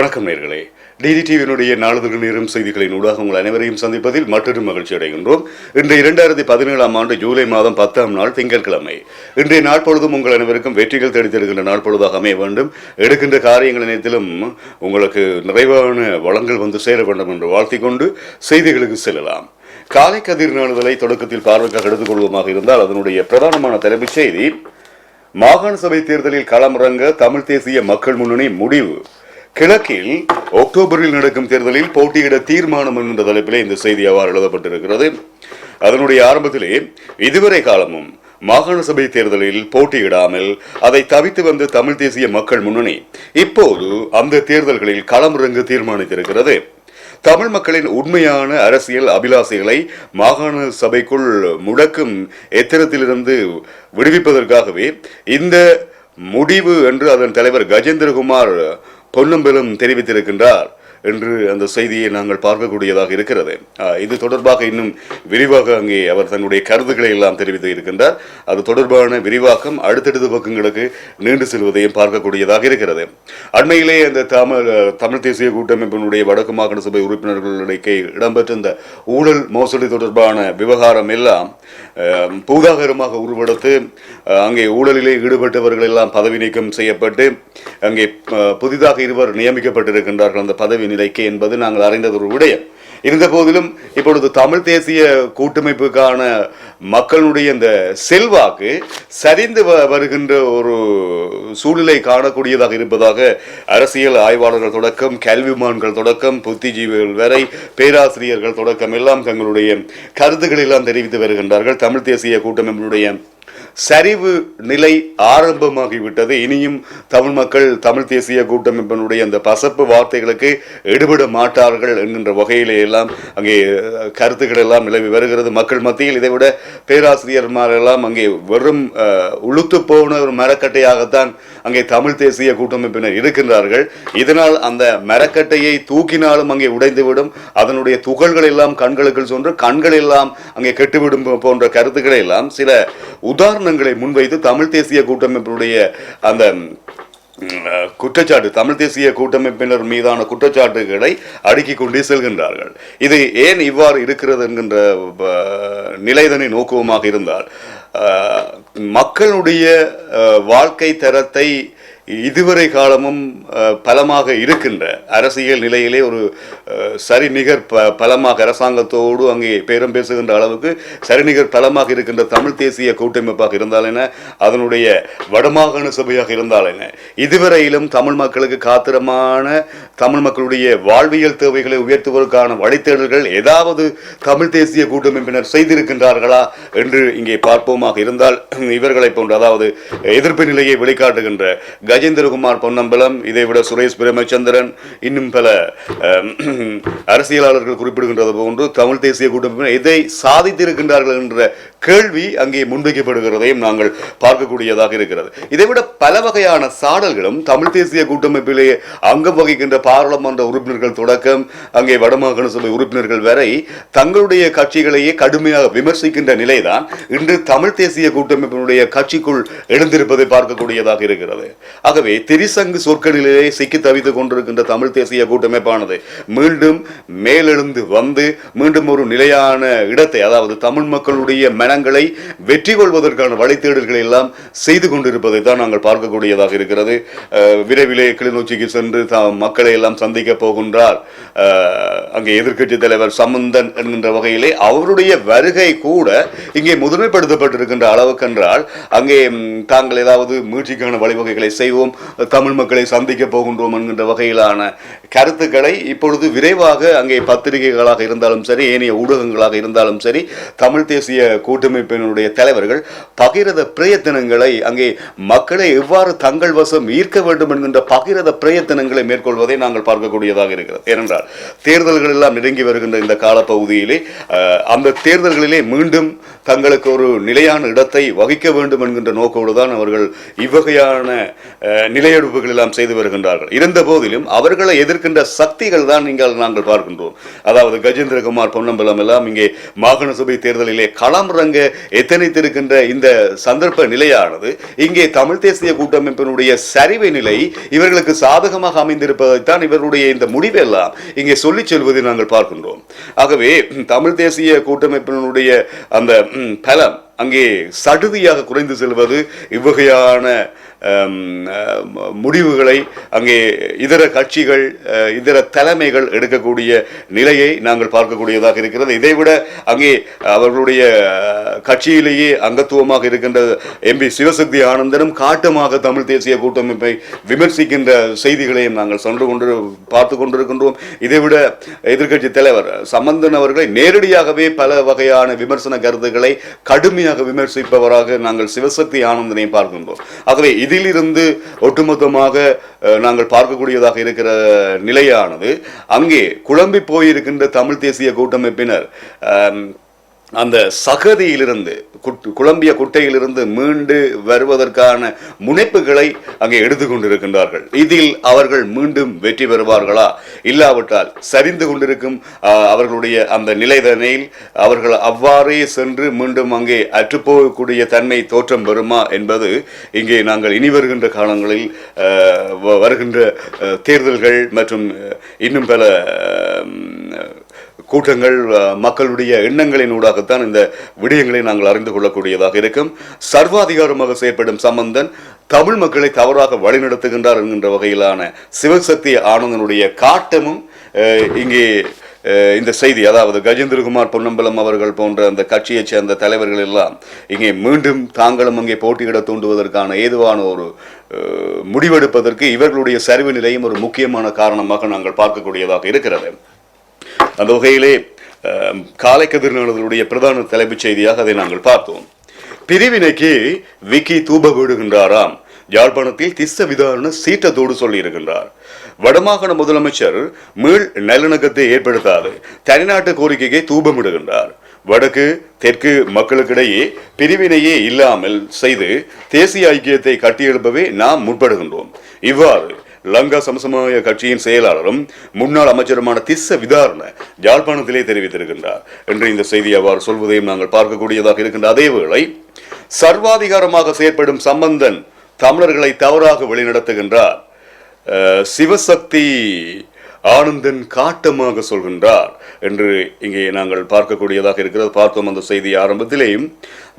வணக்கம் நேர்களே. டிடி டிவியினுடைய நாளிதழ்கள் நேரம் செய்திகளின் ஊடாக உங்கள் அனைவரையும் சந்திப்பதில் மற்றொரு மகிழ்ச்சி அடைகின்றோம். இன்று இரண்டாயிரத்தி பதினேழாம் ஆண்டு ஜூலை மாதம் பத்தாம் நாள் திங்கட்கிழமை. இன்றைய நாட்பொழுதும் உங்கள் அனைவருக்கும் வெற்றிகள் தேடித்தருகின்ற நாட்பொழுதாக அமைய வேண்டும். எடுக்கின்ற காரியங்கள் அனைத்திலும் உங்களுக்கு நிறைவான வளங்கள் வந்து சேர வேண்டும் என்று வாழ்த்திக் கொண்டு செய்திகளுக்கு செல்லலாம். காலை கதிர் நாளிதழை தொடக்கத்தில் பார்வைக்காக எடுத்துக்கொள்வோமாக இருந்தால் அதனுடைய பிரதானமான தலைமைச் செய்தி மாகாண சபை தேர்தலில் களமிறங்க தமிழ் தேசிய மக்கள் முன்னணி முடிவு. கிழக்கில் அக்டோபரில் நடக்கும் தேர்தலில் போட்டியிட தீர்மானம் என்கின்ற தலைப்பிலே இந்த செய்தி அவ்வாறு எழுதப்பட்டிருக்கிறது. அதனுடைய ஆரம்பத்திலே இதுவரை காலமும் மாகாண சபை தேர்தலில் போட்டியிடாமல் அதை தவித்து வந்த தமிழ் தேசிய மக்கள் முன்னணி இப்போது அந்த தேர்தல்களில் களமிறங்க தீர்மானித்திருக்கிறது. தமிழ் மக்களின் உண்மையான அரசியல் அபிலாசைகளை மாகாண சபைக்குள் முடக்கும் எத்திரத்திலிருந்து விடுவிப்பதற்காகவே இந்த முடிவு என்று அதன் தலைவர் கஜேந்திரகுமார் பொன்னம்பலம் தெரிவித்திருக்கின்றார் என்று அந்த செய்தியை நாங்கள் பார்க்கக்கூடியதாக இருக்கிறது. இது தொடர்பாக இன்னும் விரிவாக அங்கே அவர் தன்னுடைய கருத்துக்களை எல்லாம் தெரிவித்து இருக்கின்றார். அது தொடர்பான விரிவாக்கம் அடுத்தடுத்த பக்கங்களுக்கு நீண்டு செல்வதையும் பார்க்கக்கூடியதாக இருக்கிறது. அண்மையிலே அந்த தமிழ் தமிழ் தேசிய கூட்டமைப்பினுடைய வடக்கு மாகாண சபை உறுப்பினர்களிடையே இடம்பெற்ற இந்த ஊழல் மோசடி தொடர்பான விவகாரம் எல்லாம் பூதாகரமாக உருவெடுத்து அங்கே ஊழலிலே ஈடுபட்டவர்கள் எல்லாம் பதவி நீக்கம் செய்யப்பட்டு அங்கே புதிதாக இருவர் நியமிக்கப்பட்டிருக்கின்றார்கள். அந்த பதவி நிலைக்கு என்பது நாங்கள் அறிந்தது ஒரு விடயம். இருந்த போதிலும் இப்பொழுது தமிழ் தேசிய கூட்டமைப்புக்கான மக்களுடைய இந்த செல்வாக்கு சரிந்து வ- வருகின்ற ஒரு சூழ்நிலை காணக்கூடியதாக இருப்பதாக அரசியல் ஆய்வாளர்கள் தொடக்கம் கல்விமான்கள் தொடக்கம் புத்திஜீவிகள் வரை பேராசிரியர்கள் தொடக்கம் எல்லாம் தங்களுடைய கருத்துக்களை எல்லாம் தெரிவித்து வருகின்றார்கள். தமிழ் தேசிய கூட்டமைப்பினுடைய சரிவு நிலை ஆரம்பமாகிவிட்டது. இனியும் தமிழ் மக்கள் தமிழ் தேசிய கூட்டமைப்பினுடைய அந்த பசப்பு வார்த்தைகளுக்கு எடுபட மாட்டார்கள் என்கின்ற வகையிலே எல்லாம் அங்கே கருத்துக்கள் எல்லாம் நிலவி வருகிறது. மக்கள் மத்தியில் இதைவிட பேராசிரியர்மாரெல்லாம் அங்கே வெறும் உளுத்து போன ஒரு மரக்கட்டையாகத்தான் அங்கே தமிழ் தேசிய கூட்டமைப்பினர் இருக்கின்றார்கள். இதனால் அந்த மரக்கட்டையை தூக்கினாலும் அங்கே உடைந்துவிடும். அதனுடைய துகள்கள் எல்லாம் கண்களுக்கு சென்று கண்கள் எல்லாம் அங்கே கெட்டுவிடும் போன்ற கருத்துக்களை எல்லாம் சில உதாரணங்களை முன்வைத்து தமிழ் தேசிய கூட்டமைப்பினுடைய அந்த குற்றச்சாட்டு தமிழ் தேசிய கூட்டமைப்பினர் மீதான குற்றச்சாட்டுகளை அடுக்கிக் கொண்டே செல்கின்றார்கள். இது ஏன் இவ்வாறு இருக்கிறது என்கின்ற நிலைதனை நோக்குவமாக இருந்தால் மக்களுடைய வாழ்க்கை தரத்தை இதுவரை காலமும் பலமாக இருக்கின்ற அரசியல் நிலையிலே ஒரு சரிநிகர் ப பலமாக அரசாங்கத்தோடு அங்கே பேரம் பேசுகின்ற அளவுக்கு சரிநிகர் பலமாக இருக்கின்ற தமிழ் தேசிய கூட்டமைப்பாக இருந்தால் என்ன? அதனுடைய வடமாகாண சபையாக இருந்தால் என்ன? இதுவரையிலும் தமிழ் மக்களுக்கு காத்திரமான தமிழ் மக்களுடைய வாழ்வியல் தேவைகளை உயர்த்துவதற்கான வழித்தேடல்கள் ஏதாவது தமிழ் தேசிய கூட்டமைப்பினர் செய்திருக்கின்றார்களா என்று இங்கே பார்ப்போமாக இருந்தால் இவர்களை போன்ற அதாவது எதிர்ப்பு நிலையை வெளிக்காட்டுகின்ற கஜேந்திரகுமார் பொன்னம்பலம் இதைவிட சுரேஷ் பிரேமச்சந்திரன் இன்னும் பல அரசியலாளர்கள் குறிப்பிடுகின்றது போன்று தமிழ் தேசிய கூட்டமைப்பினர் எதை சாதித்திருக்கின்றார்கள் என்ற கேள்வி அங்கே முன்வைக்கப்படுகிறதையும் நாங்கள் பார்க்கக்கூடியதாக இருக்கிறது. இதைவிட பல வகையான சாடல்களும் தமிழ் தேசிய கூட்டமைப்பிலே அங்கம் வகிக்கின்ற பாராளுமன்ற உறுப்பினர்கள் தொடக்கம் அங்கே வடமாகாண சபை உறுப்பினர்கள் வரை தங்களுடைய கட்சிகளையே கடுமையாக விமர்சிக்கின்ற நிலைதான் இன்று தமிழ் தேசிய கூட்டமைப்பினுடைய கட்சிக்குள் எழுந்திருப்பதை பார்க்கக்கூடியதாக இருக்கிறது. ஆகவே திரிசங்கு சொற்களிலே சிக்கி தவித்துக் கொண்டிருக்கின்ற தமிழ் தேசிய கூட்டமைப்பானது மீண்டும் மேலெழுந்து வந்து மீண்டும் ஒரு நிலையான இடத்தை அதாவது தமிழ் மக்களுடைய மனங்களை வெற்றி கொள்வதற்கான வழித்தேடல்களை எல்லாம் செய்து கொண்டிருப்பதை தான் நாங்கள் பார்க்கக்கூடியதாக இருக்கிறது. விரைவிலே கிளிநொச்சிக்கு சென்று தாம் மக்களை எல்லாம் சந்திக்க போகின்றார். அங்கே எதிர்க்கட்சி தலைவர் சம்பந்தன் என்கின்ற வகையிலே அவருடைய வருகை கூட இங்கே முதன்மைப்படுத்தப்பட்டிருக்கின்ற அளவுக்கென்றால் அங்கே தாங்கள் ஏதாவது மீட்சிக்கான வழிவகைகளை செய்வோம் தமிழ் மக்களை சந்திக்க போகின்றோம் என்கின்ற வகையிலான கருத்துக்களை இப்பொழுது விரைவாக அங்கே பத்திரிகைகளாக இருந்தாலும் சரி ஏனைய ஊடகங்களாக இருந்தாலும் சரி தமிழ் தேசிய கூட்டமைப்பினுடைய தலைவர்கள் பகிரத பிரயத்தனங்களை அங்கே மக்களை எவ்வாறு தங்கள் வசம் ஈர்க்க வேண்டும் என்கின்ற பகிரத பிரயத்தனங்களை மேற்கொள்வதை நாங்கள் பார்க்கக்கூடியதாக இருக்கிறது. ஏனென்றால் தேர்தல்கள் எல்லாம் நெருங்கி வருகின்ற இந்த காலப்பகுதியிலே அந்த தேர்தல்களிலே மீண்டும் தங்களுக்கு ஒரு நிலையான இடத்தை வகிக்க வேண்டும் என்கின்ற நோக்கோடு தான் அவர்கள் இவ்வகையான நிலையெடுப்புகள் எல்லாம் செய்து வருகின்றார்கள். இருந்த போதிலும் அவர்களை எதிர்க்கின்ற சக்திகள் தான் நீங்கள் நாங்கள் பார்க்கின்றோம். அதாவது கஜேந்திரகுமார் பொன்னம்பலம் எல்லாம் இங்கே மாகாண சபை தேர்தலிலே களமிறங்க எத்தனைத்திருக்கின்ற இந்த சந்தர்ப்ப நிலையானது இங்கே தமிழ் தேசிய கூட்டமைப்பினுடைய சரிவை நிலை இவர்களுக்கு சாதகமாக அமைந்திருப்பதைத்தான் இவருடைய இந்த முடிவெல்லாம் இங்கே சொல்லி செல்வதை நாங்கள் பார்க்கின்றோம். ஆகவே தமிழ் தேசிய கூட்டமைப்பினுடைய அந்த பலம் அங்கே சடுதியாக குறைந்து செல்வது இவ்வகையான முடிவுகளை அங்கே இதர கட்சிகள் இதர தலைமைகள் எடுக்கக்கூடிய நிலையை நாங்கள் பார்க்கக்கூடியதாக இருக்கிறது. இதைவிட அங்கே அவர்களுடைய கட்சியிலேயே அங்கத்துவமாக இருக்கின்ற எம்பி சிவசக்தி ஆனந்தனும் காட்டமாக தமிழ் தேசிய கூட்டமைப்பை விமர்சிக்கின்ற செய்திகளையும் நாங்கள் சென்று கொண்டு பார்த்து கொண்டிருக்கின்றோம். இதைவிட எதிர்க்கட்சி தலைவர் சம்பந்தன் அவர்களை நேரடியாகவே பல வகையான விமர்சன கருத்துக்களை கடுமையாக விமர்சிப்பவராக நாங்கள் சிவசக்தி ஆனந்தனையும் பார்க்கின்றோம். ஆகவே இதிலிருந்து ஒட்டுமொத்தமாக நாங்கள் பார்க்கக்கூடியதாக இருக்கிற நிலையானது அங்கே குழம்பி போயிருக்கின்ற தமிழ் தேசிய கூட்டமைப்பினர் அஹ் அந்த சகதியிலிருந்து குட்- குழம்பிய குட்டையிலிருந்து மீண்டு வருவதற்கான முனைப்புகளை அங்கே எடுத்துக்கொண்டிருக்கின்றார்கள் இதில் அவர்கள் மீண்டும் வெற்றி பெறுவார்களா? இல்லாவிட்டால் சரிந்து கொண்டிருக்கும் அவர்களுடைய அந்த நிலைதனையில் அவர்கள் அவ்வாறே சென்று மீண்டும் அங்கே அற்றுப்போகக்கூடிய தன்மை தோற்றம் பெறுமா என்பது இங்கே நாங்கள் இனி வருகின்ற காலங்களில் வ- வருகின்ற தேர்தல்கள் மற்றும் இன்னும் பல கூட்டங்கள் மக்களுடைய எண்ணங்களின் ஊடாகத்தான் இந்த விடயங்களை நாங்கள் அறிந்து கொள்ளக்கூடியதாக இருக்கும். சர்வாதிகாரமாக செயற்படும் சம்பந்தன் தமிழ் மக்களை தவறாக வழிநடத்துகின்றார் என்கின்ற வகையிலான சிவசக்தி ஆனந்தனுடைய காட்டமும் இங்கே இந்த செய்தி அதாவது கஜேந்திரகுமார் பொன்னம்பலம் அவர்கள் போன்ற அந்த கட்சியைச் சேர்ந்த தலைவர்கள் எல்லாம் இங்கே மீண்டும் தாங்களும் அங்கே போட்டியிட தூண்டுவதற்கான ஏதுவான ஒரு முடிவெடுப்பதற்கு இவர்களுடைய சரிவு நிலையும் ஒரு முக்கியமான காரணமாக நாங்கள் பார்க்கக்கூடியதாக இருக்கிறது. அந்த வகையிலே காலை கதிர் பிரதான தலைப்புச் செய்தியாக அதை நாங்கள் பார்த்தோம். பிரிவினைக்கு விக்கி தூப விடுகின்றாராம். யாழ்ப்பாணத்தில் திஸ்ஸ விதாரண சீற்றத்தோடு சொல்லியிருக்கின்றார். வடமாகாண முதலமைச்சர் மீள் நல்லிணக்கத்தை ஏற்படுத்தாது தனிநாட்டு கோரிக்கைக்கு தூபமிடுகின்றார். வடக்கு தெற்கு மக்களுக்கிடையே பிரிவினையே இல்லாமல் செய்து தேசிய ஐக்கியத்தை கட்டியெழுப்பவே நாம் முற்படுகின்றோம். இவ்வாறு லங்கா சமசமய கட்சியின் செயலாளரும் முன்னாள் அமைச்சருமான திஸ்ஸ விதாரண யாழ்ப்பாணத்திலே தெரிவித்திருக்கின்றார். என்று இந்த செய்தி அவ்வாறு சொல்வதையும் நாங்கள் பார்க்கக்கூடியதாக இருக்கின்ற அதேவேளை சர்வாதிகாரமாக செயற்படும் சம்பந்தன் தமிழர்களை தவறாக வழிநடத்துகின்றார். சிவசக்தி ஆனந்தன் காட்டமாக சொல்கின்றார். என்று இங்கே நாங்கள் பார்க்கக்கூடியதாக இருக்கிறது. பார்த்தோம் அந்த செய்தி ஆரம்பத்திலேயும்.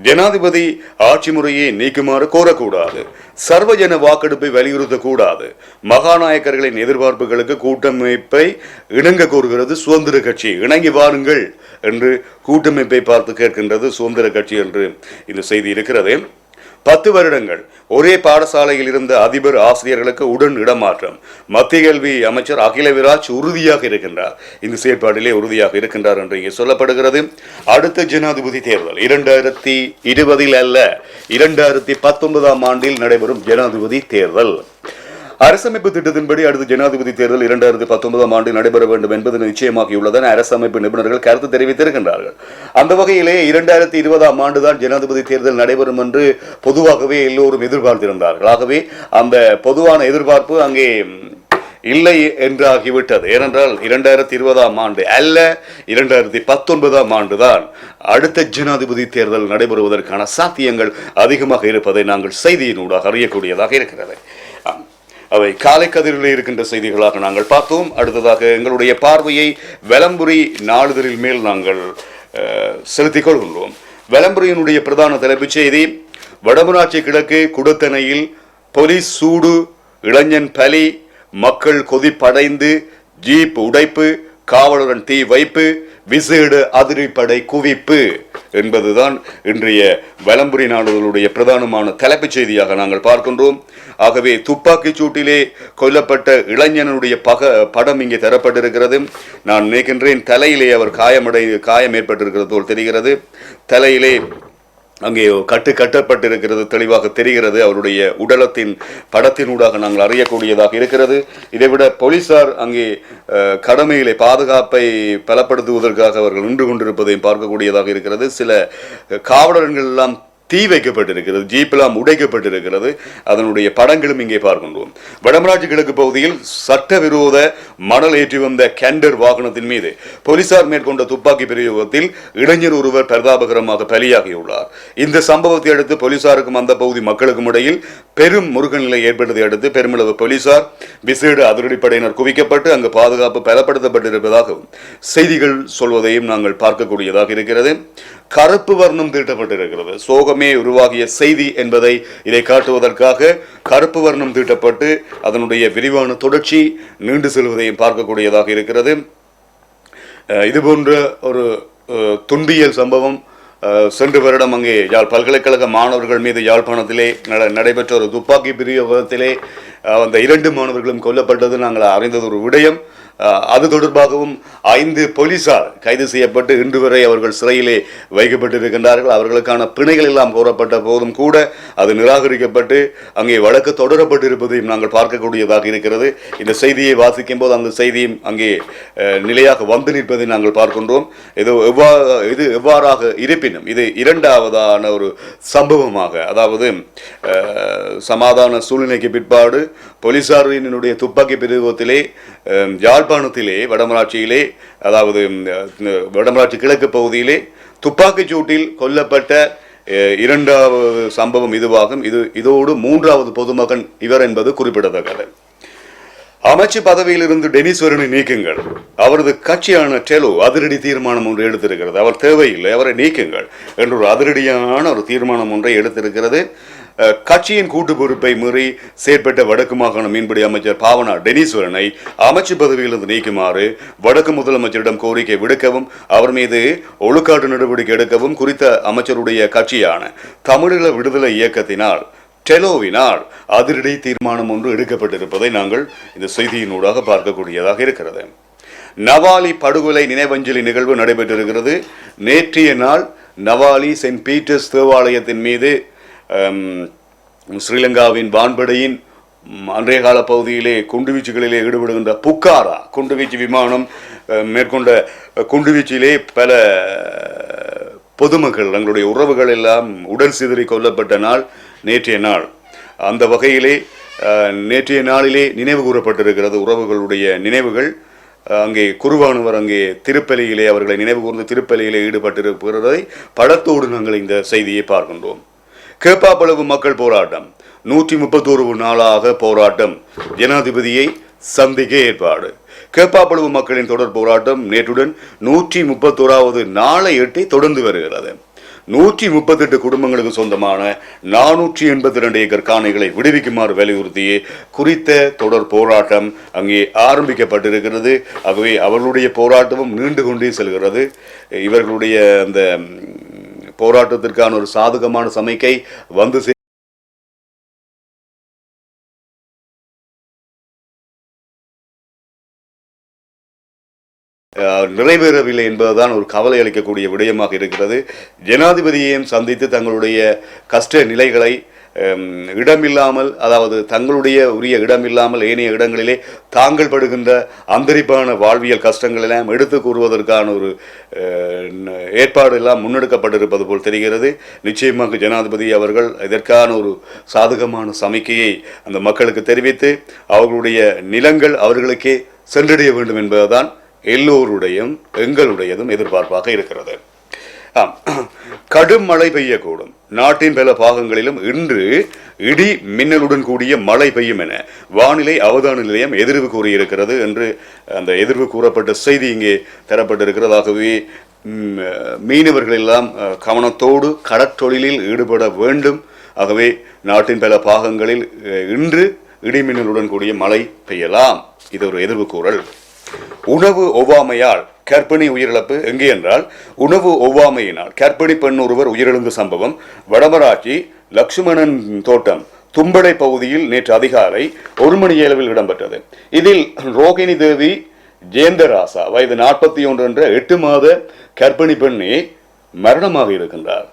ஜனாதிபதி ஆட்சி முறையை நீக்குமாறு கோரக்கூடாது. சர்வஜன வாக்கெடுப்பை வலியுறுத்தக்கூடாது. மகாநாயக்கர்களின் எதிர்பார்ப்புகளுக்கு கூட்டமைப்பை இணங்க கோருகிறது சுதந்திர கட்சி. இணங்கி வாருங்கள் என்று கூட்டமைப்பை பார்த்து கேட்கின்றது சுதந்திர கட்சி என்று இந்த செய்தி இருக்கிறது. பத்து வருடங்கள். ஒரே பாடசாலையில் இருந்த அதிபர் ஆசிரியர்களுக்கு உடன் இடமாற்றம். மத்திய கல்வி அமைச்சர் அகில விராஜ் உறுதியாக இருக்கின்றார். இந்த செயற்பாட்டிலே உறுதியாக இருக்கின்றார் என்று இங்கே சொல்லப்படுகிறது. அடுத்த ஜனாதிபதி தேர்தல் இரண்டாயிரத்தி இருபதில் அல்ல இரண்டாயிரத்தி பத்தொன்பதாம் ஆண்டில் நடைபெறும் ஜனாதிபதி தேர்தல். அரசமைப்பு திட்டத்தின்படி அடுத்த ஜனாதிபதி தேர்தல் இரண்டாயிரத்தி பத்தொன்பதாம் ஆண்டு நடைபெற வேண்டும் என்பது நிச்சயமாகியுள்ளதென அரசமைப்பு நிபுணர்கள் கருத்து தெரிவித்திருக்கின்றார்கள். அந்த வகையிலே இரண்டாயிரத்தி இருபதாம் ஆண்டுதான் ஜனாதிபதி தேர்தல் நடைபெறும் என்று பொதுவாகவே எல்லோரும் எதிர்பார்த்திருந்தார்கள். ஆகவே அந்த பொதுவான எதிர்பார்ப்பு அங்கே இல்லை என்றாகிவிட்டது. ஏனென்றால் இரண்டாயிரத்தி இருபதாம் ஆண்டு அல்ல இரண்டாயிரத்தி பத்தொன்பதாம் ஆண்டுதான் அடுத்த ஜனாதிபதி தேர்தல் நடைபெறுவதற்கான சாத்தியங்கள் அதிகமாக இருப்பதை நாங்கள் செய்தியினூடாக அறியக்கூடியதாக இருக்கிறது. ஆம். அவை காலை கதிரில் இருக்கின்ற செய்திகளாக நாங்கள் பார்த்தோம். அடுத்ததாக எங்களுடைய பார்வையை வலம்புரி நாளிதழில் மேல் நாங்கள் செலுத்திக் கொள்கின்றோம். வலம்புரியினுடைய பிரதான தலைப்புச் செய்தி வடமராட்சி கிழக்கு குடத்தனையில் போலீஸ் சூடு இளைஞன் பலி மக்கள் கொதிப்படைந்து ஜீப் உடைப்பு காவலுடன் தீ வைப்பு விசேட அதிரைப்படை குவிப்பு என்பதுதான் இன்றைய வலம்புரி நாடுகளுடைய பிரதானமான தலைப்புச் செய்தியாக நாங்கள் பார்க்கின்றோம். ஆகவே துப்பாக்கிச் சூட்டிலே கொல்லப்பட்ட இளைஞனுடைய பக படம் இங்கே தரப்பட்டிருக்கிறது. நான் நினைக்கின்றேன் தலையிலே அவர் காயமடை காயம் ஏற்பட்டிருக்கிறது போல் தெரிகிறது. தலையிலே அங்கே கட்டு கட்டப்பட்டிருக்கிறது தெளிவாக தெரிகிறது. அவருடைய உடலத்தின் படத்தினூடாக நாங்கள் அறியக்கூடியதாக இருக்கிறது. இதைவிட போலீசார் அங்கே அஹ், கடமையிலே பாதுகாப்பை பலப்படுத்துவதற்காக அவர்கள் நின்று கொண்டிருப்பதையும் பார்க்கக்கூடியதாக இருக்கிறது. சில காவலர்கள் எல்லாம் தீ வைக்கப்பட்டிருக்கிறது ஜீப்பெல்லாம் உடைக்கப்பட்டிருக்கிறது. அதனுடைய படங்களும் இங்கே பார்க்கின்றோம். வடமராட்சி கிழக்கு பகுதியில் சட்டவிரோத மணல் ஏற்றி வந்த கேண்டர் வாகனத்தின் மீது போலீசார் மேற்கொண்ட துப்பாக்கி பிரயோகத்தில் இளைஞர் ஒருவர் பரிதாபகரமாக பலியாகியுள்ளார். இந்த சம்பவத்தை அடுத்து போலீசாருக்கும் அந்த பகுதி மக்களுக்கும் இடையில் பெரும் முருகநிலை ஏற்பட்டதை அடுத்து பெருமளவு போலீசார் விசேட அதிரடிப்படையினர் குவிக்கப்பட்டு அங்கு பாதுகாப்பு பலப்படுத்தப்பட்டிருப்பதாகவும் செய்திகள் சொல்வதையும் நாங்கள் பார்க்கக்கூடியதாக இருக்கிறது. கருப்பு வர்ணம் தீட்டப்பட்டிருக்கிறது. சோகமே உருவாகிய செய்தி என்பதை இதை காட்டுவதற்காக கருப்பு வர்ணம் தீட்டப்பட்டு அதனுடைய விரிவான தொடர்ச்சி நீண்டு செல்வதையும் பார்க்கக்கூடியதாக இருக்கிறது. இதுபோன்ற இது போன்ற ஒரு துன்பியல் சம்பவம் அஹ், சென்ற வருடம் அங்கே யாழ் பல்கலைக்கழக மாணவர்கள் மீது யாழ்ப்பாணத்திலே நட- நடைபெற்ற ஒரு துப்பாக்கி பிரயோகத்திலே அந்த இரண்டு மாணவர்களும் கொல்லப்பட்டது நாங்கள் அறிந்தது ஒரு விடயம். அது தொடர்பாகவும் ஐந்து போலீசார் கைது செய்யப்பட்டு இன்று வரை அவர்கள் சிறையிலே வைக்கப்பட்டிருக்கின்றார்கள். அவர்களுக்கான பிணைகள் எல்லாம் கோரப்பட்ட போதும் கூட அது நிராகரிக்கப்பட்டு அங்கே வழக்கு தொடரப்பட்டிருப்பதையும் நாங்கள் பார்க்கக்கூடியதாக இருக்கிறது. இந்த செய்தியை வாசிக்கும் போது அந்த செய்தியும் அங்கே நிலையாக வந்து நிற்பதை நாங்கள் பார்க்கின்றோம். இது எவ்வா இது எவ்வாறாக இருப்பினும் இது இரண்டாவதான ஒரு சம்பவமாக அதாவது சமாதான சூழ்நிலைக்கு பிற்பாடு போலீசாரினுடைய துப்பாக்கி பிரயோகத்திலே அஹ், யாழ்ப்பாணத்திலே வடமராட்சியிலே அதாவது வடமராட்சி கிழக்கு பகுதியிலே துப்பாக்கிச் சூட்டில் கொல்லப்பட்ட இரண்டாவது சம்பவம் இதுவாகும். இது இதோடு மூன்றாவது பொதுமகன் இவர் என்பது குறிப்பிடத்தக்கது. அமைச்சு பதவியிலிருந்து டெனிஸ்வரனை நீக்குங்கள். அவரது கட்சியான டெலோ அதிரடி தீர்மானம் ஒன்று எடுத்திருக்கிறது. அவர் தேவையில்லை அவரை நீக்குங்கள். என்ற ஒரு அதிரடியான ஒரு தீர்மானம் ஒன்றை எடுத்திருக்கிறது. கட்சியின் கூட்டு பொறுப்பை மீறி செயற்பட்ட வடக்கு மாகாண மீன்பிடி அமைச்சர் பாவனா டெனீஸ்வரனை அமைச்சு பதவியிலிருந்து நீக்குமாறு வடக்கு முதலமைச்சரிடம் கோரிக்கை விடுக்கவும் அவர் மீது ஒழுக்காட்டு நடவடிக்கை எடுக்கவும் குறித்த அமைச்சருடைய கட்சியான தமிழீழ விடுதலை இயக்கத்தினால் டெலோவினால் அதிரடி தீர்மானம் ஒன்று எடுக்கப்பட்டிருப்பதை நாங்கள் இந்த செய்தியினூடாக பார்க்கக்கூடியதாக இருக்கிறது. நவாலி படுகொலை நினைவஞ்சலி நிகழ்வு நடைபெற்றிருக்கிறது. நேற்றைய நாள் நவாலி சென்ட் பீட்டர்ஸ் தேவாலயத்தின் மீது ஸ்ரீலங்காவின் வான்படையின் அன்றைய கால பகுதியிலே குண்டுவீச்சுகளிலே ஈடுபடுகின்ற புக்காரா குண்டுவீச்சு விமானம் மேற்கொண்ட குண்டுவீச்சிலே பல பொதுமக்கள் தங்களுடைய உறவுகள் எல்லாம் உடல் சிதறி கொல்லப்பட்ட நாள் நேற்றைய நாள். அந்த வகையிலே நேற்றைய நாளிலே நினைவு கூறப்பட்டிருக்கிறது உறவுகளுடைய நினைவுகள். அங்கே குருவானவர் அங்கே திருப்பலியிலே அவர்களை நினைவு கூர்ந்து திருப்பலியிலே ஈடுபட்டிருக்கிறதை படத்தோடு நாங்கள் இந்த செய்தியை பார்க்கின்றோம். கேப்பாப்பளவு மக்கள் போராட்டம். நூற்றி முப்பத்தோரு நாளாக போராட்டம். ஜனாதிபதியை சந்திக்க ஏற்பாடு. கேப்பாப்பளவு மக்களின் தொடர் போராட்டம் நேற்றுடன் நூற்றி முப்பத்தோராவது நாளை எட்டி தொடர்ந்து வருகிறது. நூற்றி முப்பத்தெட்டு குடும்பங்களுக்கு சொந்தமான நானூற்றி எண்பத்தி ரெண்டு ஏக்கர் காணிகளை விடுவிக்குமாறு வலியுறுத்தி குறித்த தொடர் போராட்டம் அங்கே ஆரம்பிக்கப்பட்டிருக்கிறது. ஆகவே அவர்களுடைய போராட்டமும் நீண்டு கொண்டே செல்கிறது. இவர்களுடைய அந்த போராட்டத்திற்கான ஒரு சாதகமான சமைக்கை வந்து நிறைவேறவில்லை என்பதுதான் ஒரு கவலை அளிக்கக்கூடிய விடயமாக இருக்கிறது. ஜனாதிபதியையும் சந்தித்து தங்களுடைய கஷ்ட நிலைகளை இடமில்லாமல் அதாவது தங்களுடைய உரிய இடமில்லாமல் ஏனைய இடங்களிலே தாங்கள் படுகின்ற அந்தரிப்பான வாழ்வியல் கஷ்டங்கள் எல்லாம் எடுத்து கூறுவதற்கான ஒரு ஏற்பாடு எல்லாம் முன்னெடுக்கப்பட்டிருப்பது போல் தெரிகிறது. நிச்சயமாக ஜனாதிபதி அவர்கள் இதற்கான ஒரு சாதகமான சமிக்கையை அந்த மக்களுக்கு தெரிவித்து அவர்களுடைய நிலங்கள் அவர்களுக்கே சென்றடைய வேண்டும் என்பதுதான் எல்லோருடையும் எங்களுடையதும் எதிர்பார்ப்பாக இருக்கிறது. ஆம். கடும் மழை பெய்யக்கூடும். நாட்டின் பல பாகங்களிலும் இன்று இடி மின்னலுடன் கூடிய மழை பெய்யும் என வானிலை அவதான நிலையம் எதிர்வு கூறியிருக்கிறது என்று அந்த எதிர்வு கூறப்பட்ட செய்தி இங்கே தரப்பட்டிருக்கிறதாகவே மீனவர்கள் எல்லாம் கவனத்தோடு கடற்றொழிலில் ஈடுபட வேண்டும். ஆகவே நாட்டின் பல பாகங்களில் இன்று இடிமின்னலுடன் கூடிய மழை பெய்யலாம். இது ஒரு எதிர்வு கூறல். உணவு ஒவ்வாமையால் கர்ப்பிணி உயிரிழப்பு எங்கே என்றால் உணவு ஒவ்வாமையினால். கர்ப்பிணி பெண் ஒருவர் உயிரிழந்த சம்பவம் வடமராட்சி லக்ஷ்மணன் தோட்டம் தும்படை பகுதியில் நேற்று அதிகாலை ஒரு மணி அளவில் இடம்பெற்றது. இதில் ரோகிணி தேவி ஜேந்தராசா வயது நாற்பத்தி ஒன்று என்ற எட்டு மாத கர்ப்பிணி பெண்ணே மரணமாக இருக்கின்றார்.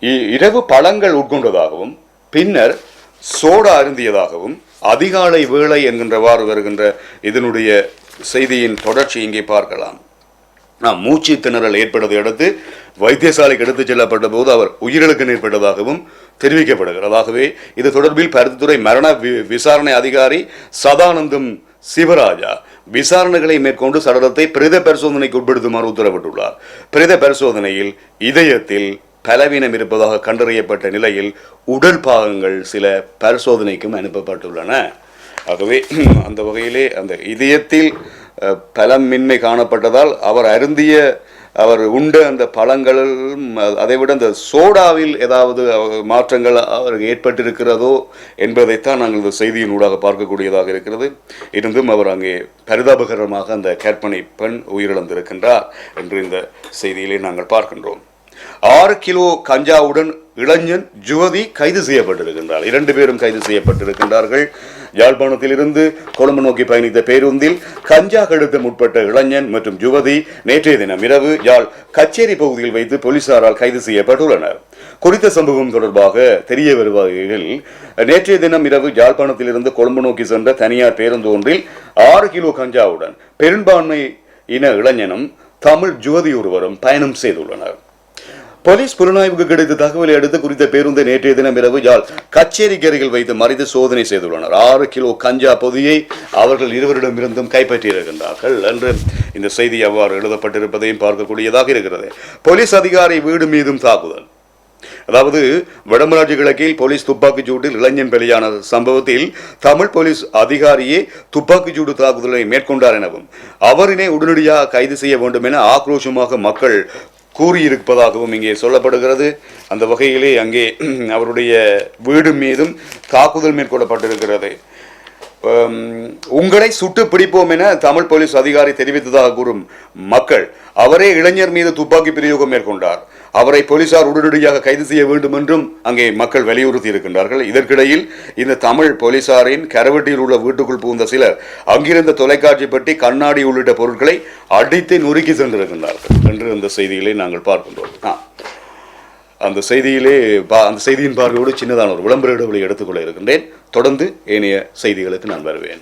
இ- இரவு பழங்கள் உட்கொண்டதாகவும் பின்னர் சோடா அருந்தியதாகவும் அதிகாலை வேளை என்கின்றவாறு வருகின்ற இதனுடைய செய்தியின் தொடர்ச்சி இங்கே பார்க்கலாம். மூச்சு திணறல் ஏற்பட்டதை அடுத்து வைத்தியசாலைக்கு எடுத்துச் செல்லப்பட்ட போது அவர் உயிரிழக்க நேர்பட்டதாகவும் தெரிவிக்கப்படுகிறதாகவே இது தொடர்பில் பருத்தித்துறை மரண வி- விசாரணை அதிகாரி சதானந்தம் சிவராஜா விசாரணைகளை மேற்கொண்டு சடலத்தை பிரேத பரிசோதனைக்கு உட்படுத்துமாறு உத்தரவிட்டுள்ளார். பிரேத பரிசோதனையில் இதயத்தில் பலவீனம் இருப்பதாக கண்டறியப்பட்ட நிலையில் உடல் பாகங்கள் சில பரிசோதனைக்கும் அனுப்பப்பட்டுள்ளன. ஆகவே அந்த வகையிலே அந்த இதயத்தில் பலம் பலமின்மை காணப்பட்டதால் அவர் அருந்திய அவர் உண்ட அந்த பழங்களும் அதைவிட அந்த சோடாவில் ஏதாவது மாற்றங்கள் அவருக்கு ஏற்பட்டிருக்கிறதோ என்பதைத்தான் நாங்கள் இந்த செய்தியின் ஊடாக பார்க்கக்கூடியதாக இருக்கிறது. இருந்தும் அவர் அங்கே பரிதாபகரமாக அந்த கற்பனை பெண் உயிரிழந்திருக்கின்றார் என்று இந்த செய்தியிலே நாங்கள் பார்க்கின்றோம். ஆறு கிலோ கஞ்சாவுடன் இளைஞன் ஜுவதி கைது செய்யப்பட்டிருக்கின்றார் இரண்டு பேரும் கைது செய்யப்பட்டிருக்கின்றார்கள். யாழ்ப்பாணத்திலிருந்து கொழும்பு நோக்கி பயணித்த பேருந்தில் கஞ்சா கடத்த முற்பட்ட இளைஞன் மற்றும் ஜுவதி நேற்றைய தினம் இரவு யாழ் கச்சேரி பகுதியில் வைத்து போலீசாரால் கைது செய்யப்பட்டுள்ளனர். குறித்த சம்பவம் தொடர்பாக தெரிய வருவகையில் நேற்றைய தினம் இரவு யாழ்ப்பாணத்திலிருந்து கொழும்பு நோக்கி சென்ற தனியார் பேருந்து ஒன்றில் ஆறு கிலோ கஞ்சாவுடன் பெரும்பான்மை இன இளைஞனும் தமிழ் ஜுவதி ஒருவரும் பயணம் செய்துள்ளனர். போலீஸ் புலனாய்வுக்கு கிடைத்த தகவலை அடுத்து குறித்த பேருந்தை நேற்றைய தினம் இரவு யாழ் கச்சேரிக்கு அருகில் வைத்து மறைந்து சோதனை செய்துள்ளனர். ஆறு கிலோ கஞ்சா பொதியை அவர்கள் இருவரிடமிருந்தும் கைப்பற்றியிருக்கின்றார்கள் என்று இந்த செய்தி அவ்வாறு எழுதப்பட்டிருப்பதையும் பார்க்கக்கூடியதாக இருக்கிறது. போலீஸ் அதிகாரி வீடு மீதும் தாக்குதல். அதாவது வடமராட்சி கிழக்கில் போலீஸ் துப்பாக்கிச் சூட்டில் இளைஞன் பலியான சம்பவத்தில் தமிழ் போலீஸ் அதிகாரியே துப்பாக்கிச் சூடு தாக்குதலை மேற்கொண்டார் எனவும் அவரினை உடனடியாக கைது செய்ய வேண்டும் என ஆக்ரோஷமாக மக்கள் கூறியிருப்பதாகவும் இங்கே சொல்லப்படுகிறது. அந்த வகையிலே அங்கே அவருடைய வீடு மீதும் தாக்குதல் மேற்கொள்ளப்பட்டிருக்கிறது. உங்களை சுட்டு பிடிப்போம் என தமிழ் போலீஸ் அதிகாரி தெரிவித்ததாக கூறும் மக்கள் அவரே இளைஞர் மீது துப்பாக்கி பிரயோகம் மேற்கொண்டார். அவரை போலீசார் உடனடியாக கைது செய்ய வேண்டும் என்றும் அங்கே மக்கள் வலியுறுத்தி இருக்கின்றார்கள் இதற்கிடையில் இந்த தமிழ் போலீசாரின் கரவட்டியில் உள்ள வீட்டுக்குள் புகுந்த சிலர் அங்கிருந்த தொலைக்காட்சி பெட்டி கண்ணாடி உள்ளிட்ட பொருட்களை அடித்து நொறுக்கி சென்றிருக்கின்றார்கள். என்று இந்த செய்திகளை நாங்கள் பார்க்கின்றோம். ஆ. அந்த செய்தியிலே பா- அந்த செய்தியின் பார்வையோடு சின்னதான ஒரு விளம்பர இடைவெளி எடுத்துக்கொள்ள இருக்கின்றேன். தொடர்ந்து ஏனைய செய்திகளுக்கு நான் வருவேன்.